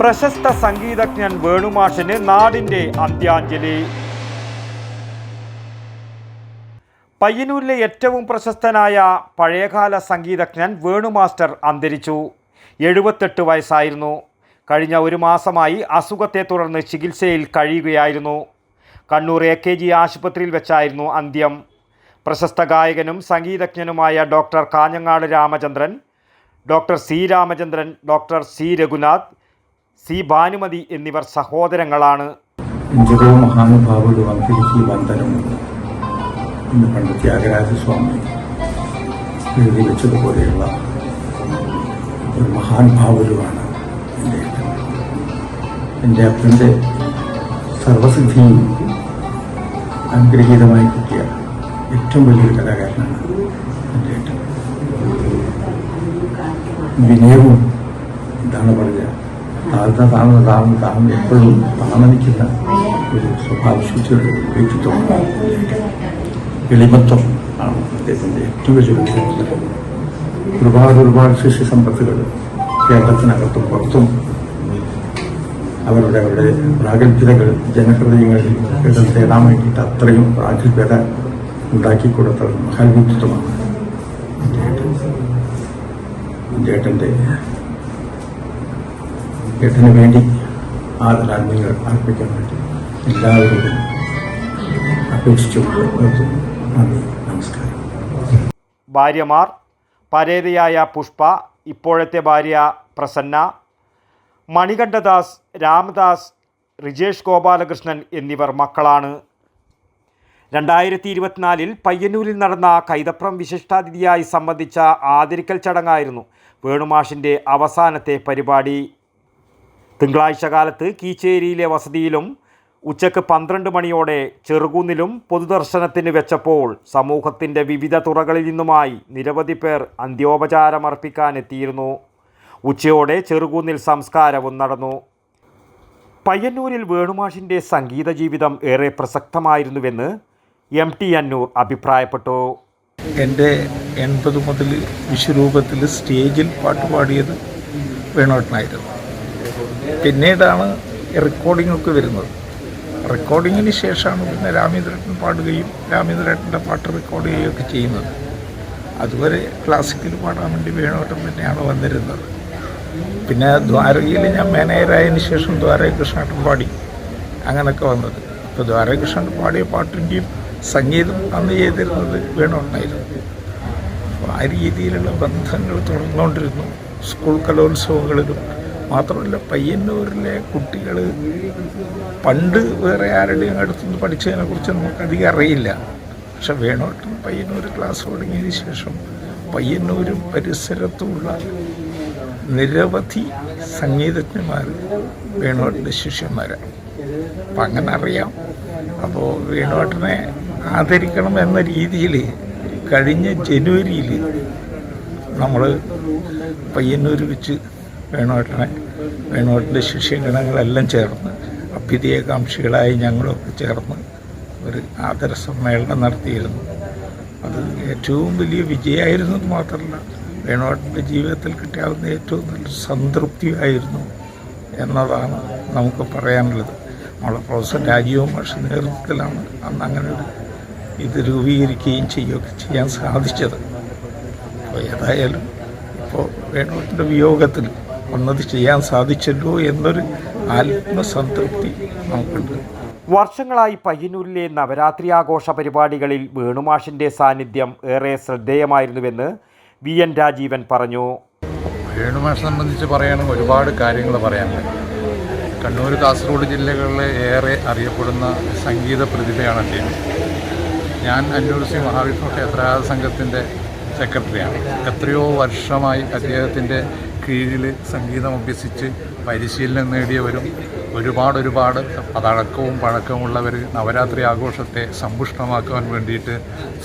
പ്രശസ്ത സംഗീതജ്ഞൻ വേണുമാഷിന് നാടിന്റെ അന്ത്യാഞ്ജലി. പയ്യന്നൂരിലെ ഏറ്റവും പ്രശസ്തനായ പഴയകാല സംഗീതജ്ഞൻ വേണുമാസ്റ്റർ അന്തരിച്ചു. എഴുപത്തെട്ട് വയസ്സായിരുന്നു. കഴിഞ്ഞ ഒരു മാസമായി അസുഖത്തെ തുടർന്ന് ചികിത്സയിൽ കഴിയുകയായിരുന്നു. കണ്ണൂർ എ കെ ജി ആശുപത്രിയിൽ വെച്ചായിരുന്നു അന്ത്യം. പ്രശസ്ത ഗായകനും സംഗീതജ്ഞനുമായ doctor Kanhangad Ramachandran doctor C Ramachandran doctor C Raghunath C Bhanumathi എന്നിവർ സഹോദരങ്ങളാണ് ఎందరో మహానుభావులు అంతరికి వందనము എന്ന് പണ്ട് ത്യാഗരാജസ്വാമി എഴുതി വെച്ചതുപോലെയുള്ള ഒരു മഹാനുഭാവുലുമാണ് എൻ്റെ ഏട്ടൻ എൻ്റെ അപ്പൻ്റെ സർവസിദ്ധിയും അനുഗ്രഹീതമായി കിട്ടിയ ഏറ്റവും വലിയൊരു കലാകാരനാണ് എൻ്റെ ഏട്ടൻ വിനയവും എന്താണ് പറയുക താഴ്ന്ന താഴ്ന്ന താഴ്ന്ന താഴ്ന്ന എപ്പോഴും താണനിക്കുന്ന ഒരു സ്വഭാവശുദ്ധിയുടെ വ്യക്തിത്വമാണ് എളിമത്വം ആണ് അദ്ദേഹത്തിന്റെ ഏറ്റവും വലിയ വ്യക്തിത്വം ഒരുപാട് ഒരുപാട് ശിഷ്യ സമ്പത്തുകൾ കേരളത്തിനകത്തും പുറത്തും അവരുടെ അവരുടെ പ്രാഗൽഭ്യതകൾ ജനഹൃദയങ്ങളിൽ ഇടം തേടാൻ വേണ്ടിയിട്ട് അത്രയും പ്രാഗൽഭ്യത ഉണ്ടാക്കി കൊടുത്ത മഹാൻ വ്യക്തിത്വമാണ് എന്റെ എന്റെ ഏട്ടന്റെ ഏട്ടന് വേണ്ടി ആദരാജ്ഞകൾ അർപ്പിക്കാൻ വേണ്ടി എല്ലാവരോടും അപേക്ഷിച്ചു. നന്ദി. നമസ്കാരം. ഭാര്യമാർ പരേതയായ പുഷ്പ ഇപ്പോഴത്തെ ഭാര്യ പ്രസന്ന മണികണ്ഠദാസ് രാമദാസ് റിജേഷ് ഗോപാലകൃഷ്ണൻ എന്നിവർ മക്കളാണ്. രണ്ടായിരത്തി ഇരുപത്തിനാലിൽ പയ്യന്നൂരിൽ നടന്ന കൈതപ്രം വിശിഷ്ടാതിഥിയായി സംബന്ധിച്ച ആദരിക്കൽ ചടങ്ങായിരുന്നു വേണുമാഷിന്റെ അവസാനത്തെ പരിപാടി. തിങ്കളാഴ്ച കാലത്ത് കീച്ചേരിയിലെ വസതിയിലും ഉച്ചയ്ക്ക് പന്ത്രണ്ട് മണിയോടെ ചെറുകുന്നിലും പൊതുദർശനത്തിന് വെച്ചപ്പോൾ സമൂഹത്തിന്റെ വിവിധ തുറകളിൽ നിന്നുമായി നിരവധി പേർ അന്ത്യോപചാരമർപ്പിക്കാനെത്തിയിരുന്നു ഉച്ചയോടെ ചെറുകുന്നിൽ സംസ്കാരവും നടന്നു. പയ്യന്നൂരിൽ വേണുമാഷിന്റെ സംഗീത ജീവിതം ഏറെ പ്രസക്തമായിരുന്നുവെന്ന് എം ടി അന്നൂർ അഭിപ്രായപ്പെട്ടു. എന്റെ എൺപത് മുതൽ വിശ്വരൂപത്തിൽ സ്റ്റേജിൽ പാട്ട് പാടിയത് വേണോട്ടനായിരുന്നു പിന്നീടാണ് റെക്കോർഡിങ്ങൊക്കെ വരുന്നത്. റെക്കോർഡിങ്ങിന് ശേഷമാണ് പിന്നെ രാമേന്ദ്രേട്ടൻ പാടുകയും രാമേന്ദ്രേട്ടന്റെ പാട്ട് റെക്കോർഡ് ചെയ്യുകയൊക്കെ ചെയ്യുന്നത്. അതുവരെ ക്ലാസിക്കൽ പാടാൻ വേണ്ടി വേണോട്ടം തന്നെയാണ് വന്നിരുന്നത്. പിന്നെ ദ്വാരകയിൽ ഞാൻ മാനേജറായതിന് ശേഷം ദ്വാരകൃഷ്ണേട്ടൻ പാടി. അങ്ങനെയൊക്കെ വന്നത്. ഇപ്പോൾ ദ്വാരകൃഷ്ണൻ പാടിയ പാട്ടിന്റെയും സംഗീതം അന്ന് ചെയ്തിരുന്നത് വേണോട്ടനായിരുന്നു അപ്പോൾ ആ രീതിയിലുള്ള ബന്ധങ്ങൾ തുടർന്നുകൊണ്ടിരുന്നു. സ്കൂൾ കലോത്സവങ്ങളിലും മാത്രമല്ല പയ്യന്നൂരിലെ കുട്ടികൾ പണ്ട് വേറെ ആരുടെയും അടുത്തുനിന്ന് പഠിച്ചതിനെ കുറിച്ച് നമുക്ക് അധികം അറിയില്ല. പക്ഷെ വേണോട്ടും പയ്യന്നൂർ ക്ലാസ് തുടങ്ങിയതിന് ശേഷം പയ്യന്നൂരും പരിസരത്തുമുള്ള നിരവധി സംഗീതജ്ഞന്മാർ വേണോട്ടിന്റെ ശിഷ്യന്മാരാണ് അപ്പം അങ്ങനെ അറിയാം. അപ്പോൾ വേണോട്ടിനെ ആദരിക്കണം എന്ന രീതിയിൽ കഴിഞ്ഞ ജനുവരിയിൽ നമ്മൾ പയ്യന്നൂർ വെച്ച് വേണുവേട്ടനെ വേണോട്ടിന്റെ ശിഷ്യഗണങ്ങളെല്ലാം ചേർന്ന് അഭ്യുദയകാംക്ഷികളായി ഞങ്ങളൊക്കെ ചേർന്ന് ഒരു ആദര സമ്മേളനം നടത്തിയിരുന്നു. അത് ഏറ്റവും വലിയ വിജയമായിരുന്നത് മാത്രമല്ല വേണോട്ടിന്റെ ജീവിതത്തിൽ കിട്ടാവുന്ന ഏറ്റവും നല്ല സംതൃപ്തിയായിരുന്നു എന്നതാണ് നമുക്ക് പറയാനുള്ളത്. നമ്മളെ പ്രൊഫസർ രാജീവ് മാഷ നേതൃത്വത്തിലാണ് അന്ന് അങ്ങനെ ഒരു ഇത് രൂപീകരിക്കുകയും ചെയ്യുകയൊക്കെ ചെയ്യാൻ സാധിച്ചത്. അപ്പോൾ ഏതായാലും ഇപ്പോൾ വേണോട്ടിന്റെ വിയോഗത്തിൽ ഒന്നത് ചെയ്യാൻ സാധിച്ചല്ലോ എന്നൊരു ആത്മസംതൃപ്തി നമുക്കുണ്ട്. വർഷങ്ങളായി പയ്യന്നൂരിലെ നവരാത്രി ആഘോഷ പരിപാടികളിൽ വേണുമാഷിന്റെ സാന്നിധ്യം ഏറെ ശ്രദ്ധേയമായിരുന്നുവെന്ന് വി എൻ രാജീവൻ പറഞ്ഞു. വേണുമാഷ് സംബന്ധിച്ച് പറയുകയാണെങ്കിൽ ഒരുപാട് കാര്യങ്ങൾ പറയാനുണ്ട്. കണ്ണൂർ കാസർഗോഡ് ജില്ലകളിലെ ഏറെ അറിയപ്പെടുന്ന സംഗീത പ്രതിഭയാണ് അദ്ദേഹം. ഞാൻ അന്നൂർ സി മഹാവിഷ്ണു ക്ഷേത്രാ സംഘത്തിന്റെ സെക്രട്ടറിയാണ്. എത്രയോ വർഷമായി അദ്ദേഹത്തിന്റെ കീഴിൽ സംഗീതം അഭ്യസിച്ച് പരിശീലനം നേടിയവരും ഒരുപാട് ഒരുപാട് പതഴക്കവും പഴക്കമുള്ളവർ നവരാത്രി ആഘോഷത്തെ സമ്പുഷ്ടമാക്കുവാൻ വേണ്ടിയിട്ട്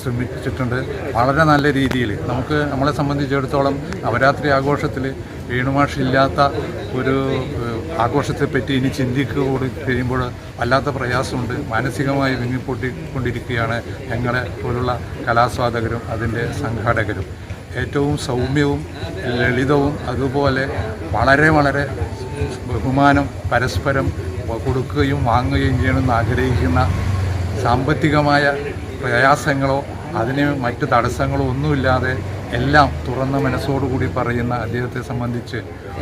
ശ്രമിച്ചിട്ടുണ്ട്. വളരെ നല്ല രീതിയിൽ നമുക്ക് നമ്മളെ സംബന്ധിച്ചിടത്തോളം നവരാത്രി ആഘോഷത്തിൽ വേണുമാഷില്ലാത്ത ഒരു ആഘോഷത്തെപ്പറ്റി ഇനി ചിന്തിക്കുക കൂടി കഴിയുമ്പോൾ വല്ലാത്ത പ്രയാസമുണ്ട്. മാനസികമായി വിങ്ങിപ്പൊട്ടിക്കൊണ്ടിരിക്കുകയാണ് ഞങ്ങളെ പോലുള്ള കലാസ്വാദകരും അതിന്റെ സംഘാടകരും. ഏറ്റവും സൗമ്യവും ലളിതവും അതുപോലെ വളരെ വളരെ ബഹുമാനം പരസ്പരം കൊടുക്കുകയും വാങ്ങുകയും ചെയ്യണമെന്ന് ആഗ്രഹിക്കുന്ന സാമ്പത്തികമായ പ്രയാസങ്ങളോ അതിന് മറ്റു തടസ്സങ്ങളോ ഒന്നുമില്ലാതെ എല്ലാം തുറന്ന മനസ്സോടുകൂടി പറയുന്ന അദ്ദേഹത്തെ സംബന്ധിച്ച്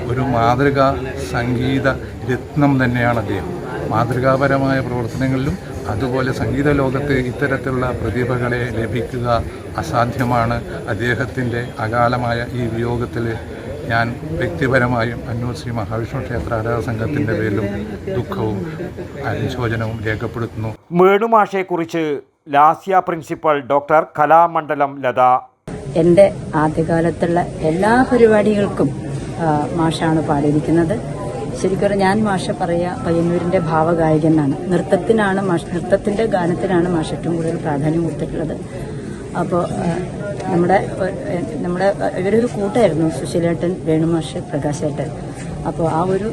ഒരു മാതൃകാ സംഗീത രത്നം തന്നെയാണ് അദ്ദേഹം. മാതൃകാപരമായ പ്രവർത്തനങ്ങളിലും അതുപോലെ സംഗീത ലോകത്ത് ഇത്തരത്തിലുള്ള പ്രതിഭകളെ ലഭിക്കുക അസാധ്യമാണ്. അദ്ദേഹത്തിന്റെ അകാലമായ ഈ വിയോഗത്തിൽ ഞാൻ വ്യക്തിപരമായും അന്നൂർ ശ്രീ മഹാവിഷ്ണു ക്ഷേത്ര ആരാധന സംഘത്തിന്റെ പേരിലും ദുഃഖവും അനുശോചനവും രേഖപ്പെടുത്തുന്നു. വേണുമാഷയെക്കുറിച്ച് ലാസ്യ പ്രിൻസിപ്പൽ ഡോക്ടർ കലാമണ്ഡലം ലത. എന്റെ ആദ്യകാലത്തുള്ള എല്ലാ പരിപാടികൾക്കും മാഷാണ് പാടിയിരിക്കുന്നത്. ശരിക്കും ഞാൻ മാഷ പറയുക പയ്യന്നൂരിന്റെ ഭാവഗായകൻ എന്നാണ് നൃത്തത്തിനാണ് മാഷ നൃത്തത്തിന്റെ ഗാനത്തിനാണ് മാഷ ഏറ്റവും കൂടുതൽ പ്രാധാന്യം കൊടുത്തിട്ടുള്ളത്. അപ്പോൾ നമ്മുടെ നമ്മുടെ ഇവരൊരു കൂട്ടായിരുന്നു സുശീലേട്ടൻ വേണുമാഷ് പ്രകാശേട്ടൻ അപ്പോൾ ആ ഒരു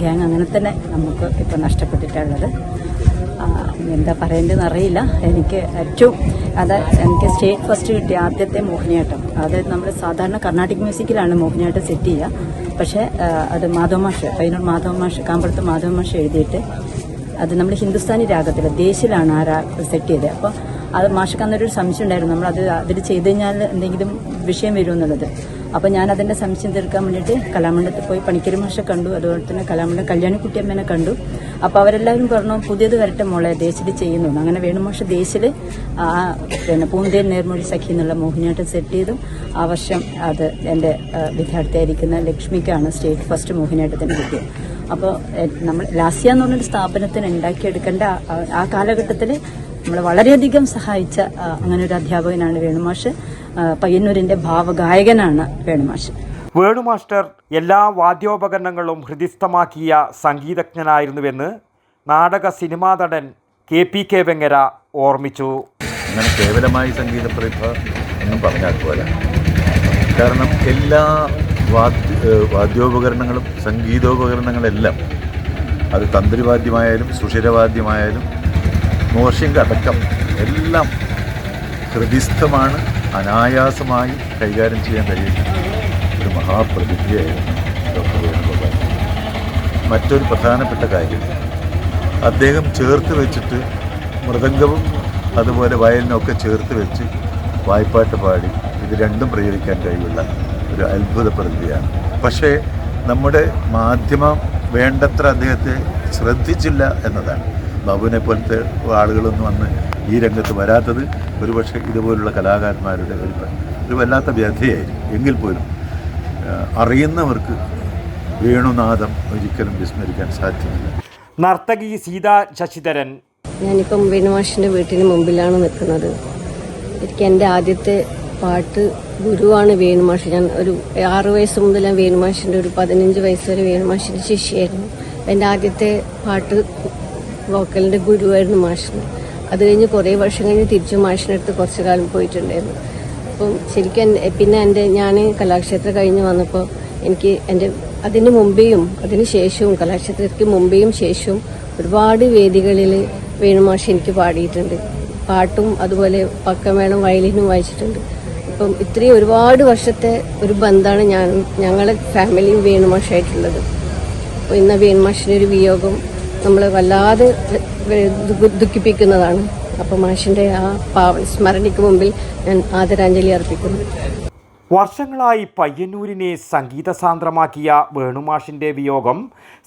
ഗ്യാങ് അങ്ങനെ തന്നെ നമുക്ക് ഇപ്പോൾ നഷ്ടപ്പെട്ടിട്ടുള്ളത്. എന്താ പറയേണ്ടതെന്ന് അറിയില്ല. എനിക്ക് ഏറ്റവും അത് എനിക്ക് സ്റ്റേറ്റ് ഫസ്റ്റ് കിട്ടിയ ആദ്യത്തെ മോഹിനിയാട്ടം. അതായത് നമ്മൾ സാധാരണ കർണാട്ടിക് മ്യൂസിക്കിലാണ് മോഹിനിയാട്ടം സെറ്റ് ചെയ്യുക. പക്ഷേ അത് മാധവ മാഷ് പയ്യന്നൂർ മാധവ മാഷ് കാമ്പളത്ത് മാധവ മാഷ് എഴുതിയിട്ട് അത് നമ്മൾ ഹിന്ദുസ്ഥാനി രാഗത്തിൽ ദേശിലാണ് ആ സെറ്റ് ചെയ്തത് അപ്പോൾ അത് മാഷക്ക് അന്നൊരു സംശയം ഉണ്ടായിരുന്നു. നമ്മൾ അത് അതിൽ ചെയ്ത് കഴിഞ്ഞാൽ എന്തെങ്കിലും വിഷയം വരും എന്നുള്ളത്. അപ്പോൾ ഞാൻ അതിന്റെ സംശയം തീർക്കാൻ വേണ്ടിയിട്ട് കലാമണ്ഡലത്തിൽ പോയി പണിക്കരി മാഷെ കണ്ടു. അതുപോലെ തന്നെ കലാമണ്ഡലം കല്യാണിക്കുട്ടിയമ്മേനെ കണ്ടു. അപ്പോൾ അവരെല്ലാവരും പറഞ്ഞു പുതിയത് വരട്ടെ മോളെ ദേശിൽ ചെയ്യുന്നു. അങ്ങനെ വേണുമാഷ ദേശിൽ ആ പിന്നെ പൂന്തേൻ നേർമൊഴി സഖി എന്നുള്ള മോഹിനിയാട്ടം സെറ്റ് ചെയ്തു. ആ വർഷം അത് എന്റെ വിദ്യാർത്ഥിയായിരിക്കുന്ന ലക്ഷ്മിക്കാണ് സ്റ്റേറ്റ് ഫസ്റ്റ് മോഹിനിയാട്ടത്തിന് കിട്ടിയത്. അപ്പോൾ നമ്മൾ ലാസിയ എന്ന് പറഞ്ഞൊരു സ്ഥാപനത്തിന് ഉണ്ടാക്കിയെടുക്കേണ്ട ആ കാലഘട്ടത്തിൽ നമ്മൾ വളരെയധികം സഹായിച്ച അങ്ങനെ ഒരു അധ്യാപകനാണ് വേണുമാഷ്. പയ്യന്നൂരിന്റെ ഭാവഗായകനാണ് വേണുമാഷ്. വേണുമാസ്റ്റർ എല്ലാ വാദ്യോപകരണങ്ങളും ഹൃദിസ്ഥമാക്കിയ സംഗീതജ്ഞനായിരുന്നുവെന്ന് നാടക സിനിമാ നടൻ കെ പി കെ വെങ്ങര ഓർമ്മിച്ചു. അങ്ങനെ കേവലമായി സംഗീത പ്രതിഭ എന്നും പറഞ്ഞാൽ പോലെ കാരണം എല്ലാ വാദ്യ വാദ്യോപകരണങ്ങളും സംഗീതോപകരണങ്ങളെല്ലാം അത് തന്ത്രിവാദ്യമായാലും സുഷിരവാദ്യമായാലും മോർഷിംഗ് അടക്കം എല്ലാം ഹൃദിസ്ഥമാണ് അനായാസമായി കൈകാര്യം ചെയ്യാൻ കഴിയുന്ന ഒരു മഹാപ്രതിഭയായിരുന്നു ഡോക്ടർ വേണുഗോപാൽ. മറ്റൊരു പ്രധാനപ്പെട്ട കാര്യം അദ്ദേഹം ചേർത്ത് വെച്ചിട്ട് മൃദംഗവും അതുപോലെ വയലിനൊക്കെ ചേർത്ത് വെച്ച് വായ്പാട്ട് പാടി ഇത് രണ്ടും പ്രയോഗിക്കാൻ കഴിവുള്ള ഒരു അത്ഭുത പ്രതിഭയാണ്. പക്ഷേ നമ്മുടെ മാധ്യമം വേണ്ടത്ര അദ്ദേഹത്തെ ശ്രദ്ധിച്ചില്ല എന്നതാണ്. ബാബുവിനെ പോലത്തെ ആളുകളൊന്നും വന്ന് ഈ രംഗത്ത് വരാത്തത് ഒരുപക്ഷെ ഇതുപോലുള്ള കലാകാരന്മാരുടെ ഒരു ഒരു വല്ലാത്ത വ്യഥയായിരിക്കും. എങ്കിൽ പോലും അറിയുന്നവർക്ക് വേണുനാഥം ഒരിക്കലും വിസ്മരിക്കാൻ സാധ്യമല്ല. നർത്തകി സീത ശശിധരൻ. ഞാനിപ്പം വേണുമാഷിന്റെ വീട്ടിന് മുമ്പിലാണ് നിൽക്കുന്നത്. എനിക്ക് എന്റെ ആദ്യത്തെ പാട്ട് ഗുരുവാണ് വേണുമാഷ്. ഞാൻ ഒരു ആറ് വയസ്സ് മുതൽ ഞാൻ വേണുമാഷിന്റെ ഒരു പതിനഞ്ച് വയസ്സ് വരെ വേണുമാഷിന്റെ ശിഷ്യായിരുന്നു എന്റെ ആദ്യത്തെ പാട്ട് വോക്കലിന്റെ ഗുരുവായിരുന്നു മാഷിന്. അത് കഴിഞ്ഞ് കുറേ വർഷം കഴിഞ്ഞ് തിരിച്ചു മാഷിനടുത്ത് കുറച്ച് കാലം പോയിട്ടുണ്ടായിരുന്നു. അപ്പം ശരിക്കും പിന്നെ എന്റെ ഞാൻ കലാക്ഷേത്രം കഴിഞ്ഞ് വന്നപ്പോൾ എനിക്ക് എന്റെ അതിന് മുമ്പേയും അതിന് ശേഷവും കലാക്ഷേത്രത്തിന് മുമ്പേയും ശേഷവും ഒരുപാട് വേദികളിൽ വേണുമാഷ് എനിക്ക് പാടിയിട്ടുണ്ട്. പാട്ടും അതുപോലെ പക്കമേളം വയലിനും വായിച്ചിട്ടുണ്ട്. അപ്പം ഇത്രയും ഒരുപാട് വർഷത്തെ ഒരു ബന്ധമാണ് ഞാൻ ഞങ്ങളെ ഫാമിലിയും വേണുമാഷായിട്ടുള്ളത് അപ്പോൾ ഇന്ന് വേണുമാഷിന്റെ ഒരു വിയോഗം നമ്മളെ വല്ലാതെ ദുഃഖിപ്പിക്കുന്നതാണ്. അപ്പം മാഷിന്റെ ആ പാവ സ്മരണയ്ക്ക് മുമ്പിൽ ഞാൻ ആദരാഞ്ജലി അർപ്പിക്കുന്നു. വർഷങ്ങളായി പയ്യന്നൂരിനെ സംഗീതസാന്ദ്രമാക്കിയ വേണുമാഷിന്റെ വിയോഗം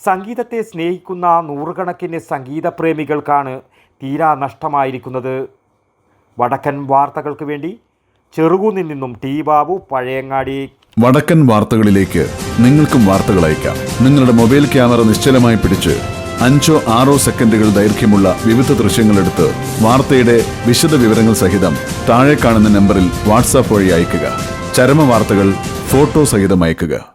സംഗീതത്തെ സ്നേഹിക്കുന്ന നൂറുകണക്കിന് സംഗീതപ്രേമികൾക്കാണ് തീരാ നഷ്ടമായിരിക്കുന്നത്. വടക്കൻ വാർത്തകൾക്ക് വേണ്ടി ചെറുകുന്നിൽ നിന്നും ടി ബാബു പഴയങ്ങാടി. വടക്കൻ വാർത്തകളിലേക്ക് നിങ്ങൾക്കും വാർത്തകൾ അയക്കാം. നിങ്ങളുടെ മൊബൈൽ ക്യാമറ നിശ്ചലമായി പിടിച്ച് അഞ്ചോ ആറോ സെക്കൻഡുകൾ ദൈർഘ്യമുള്ള വിവിധ ദൃശ്യങ്ങളെടുത്ത് വാർത്തയുടെ വിശദ വിവരങ്ങൾ സഹിതം താഴെ കാണുന്ന നമ്പറിൽ വാട്സാപ്പ് വഴി അയക്കുക ചരമ വാർത്തകൾ ഫോട്ടോ സഹിതം അയയ്ക്കുക.